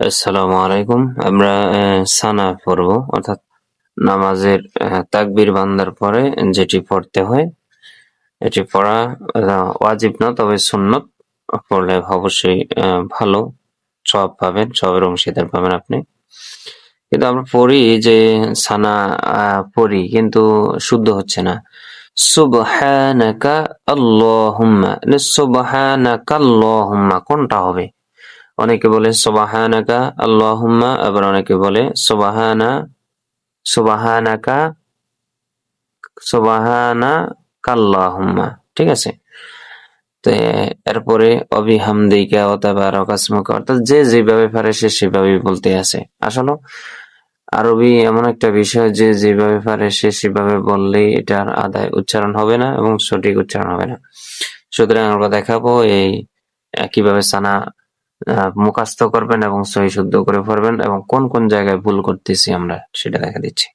আসসালামু আলাইকুম। আমরা সানা পড়ব, অর্থাৎ নামাজের তাকবীর বান্দার পরে যেটি পড়তে হয়, এটি পড়া ওয়াজিব না, তবে সুন্নত। পড়লে অবশ্যই ভালো সব পাবেন সবের অংশীদার পাবেন আপনি। কিন্তু আমরা পড়ি যে সানা পড়ি, কিন্তু শুদ্ধ হচ্ছে না। সুবহানাকা আল্লাহুম্মা সুবহানাকা আল্লাহুম্মা, কোনটা হবে? অনেকে বলে সোবাহানাকা, আল্লাহুম্মা, আবার অনেকে বলে সোবাহানা, সোবাহানাকা সোবাহানা কাল্লাহুম্মা ঠিক আছে? তো এরপরে অবিহামদিকা ও তাবারাকাসমুকা অর্থাৎ যে যেভাবে পারে সে সেভাবেই বলতে আছে। আসলে আরবি এমন একটা বিষয়, যে যেভাবে পারে সে সেভাবে বললেই এটার আদায় উচ্চারণ হবে না এবং সঠিক উচ্চারণ হবে না। সুতরাং আমরা দেখাবো এই কীভাবে সানা আহ, মুখস্থ করবেন এবং সহি শুদ্ধ করে পড়বেন এবং কোন কোন জায়গায় ভুল করতেছি আমরা সেটা দেখা দিচ্ছি।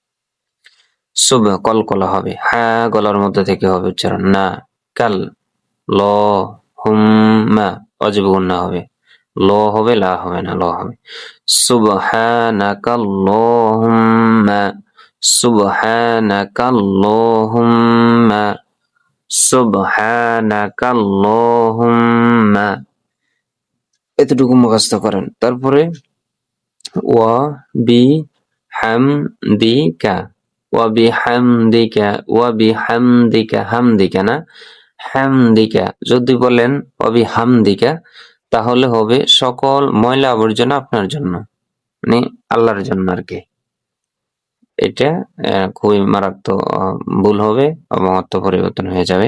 সুব কলকলা হবে। হ্যাঁ গলার মধ্যে থেকে হবে উচ্চারণ। না কাল ল হুম মা অজীব গুন্না হবে। ল হবে লা হবে না ল হবে। সুবহানাকাল্লাহুম্মা সুবহানাকাল্লাহুম্মা সুবহানাকাল্লাহুম্মা এতটুকু মুখস্থ করেন। তারপরে, ওয়া বি হাম হামদিকা ওয়া বি হাম হামদিকা ওয়া বি হামদিকা হামদিকা না? হাম হামদিকা যদি বলেন, ওয়া বি হামদিকা তাহলে হবে সকল ময়লা আবর্জনা আপনার জন্য মানে আল্লাহর জন্য আর কি। এটা খুবই মারাত্মক ভুল হবে এবং অর্থ পরিবর্তন হয়ে যাবে।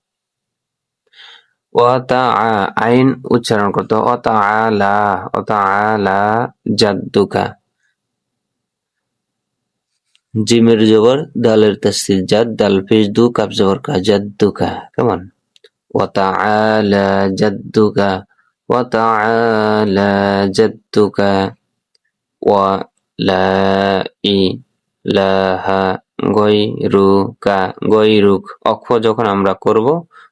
আইন উচ্চারণ করতে অত আলা অত আলা জাদ্দুকা। জিমের জবর, দালের তাসির জাদ, দাল, ফিস, দু, কাপ জবর, কা জাদুকা কেমন? অত আলা জাদ্দুকা অত আলা জাদ্দুকা। ও লা ই লাহা গৈরুকা গৈরুক অক্ষ যখন আমরা করব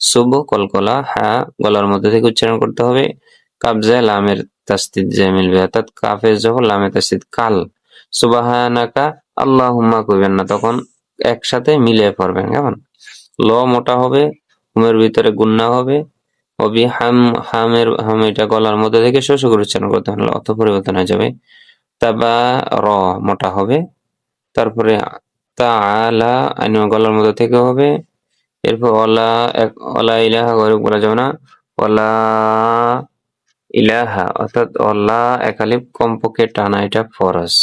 সুব কলকলা, হা, গলার মধ্যে থেকে উচ্চারণ করতে হবে। কাবজা লামের তাস্তিদ যে মিলবে, অর্থাৎ কাফের যখন লামের তাস্তিদ কাল। সুবাহানাকা, আল্লাহুম্মা, কইবেন না, তখন একসাথে মিলিয়ে পড়বেন, কেমন? ল মোটা হবে হুমের ভিতরে গুন্না হবে অবি হাম, হামের, হাম, এটা গলার মধ্যে থেকে শস্য করে উচ্চারণ করতে হলে অর্থ পরিবর্তন হয়ে যাবে। তাবা, র মোটা হবে, তারপরে তা আলা আইন গলার মধ্যে থেকে হবে এরপর অলা অলা ইলাহা গরিব বলা যাবে না। অলা ইলাহা, অর্থাৎ অলা একালিপ কমপক্ষে টানা এটা ফরজ।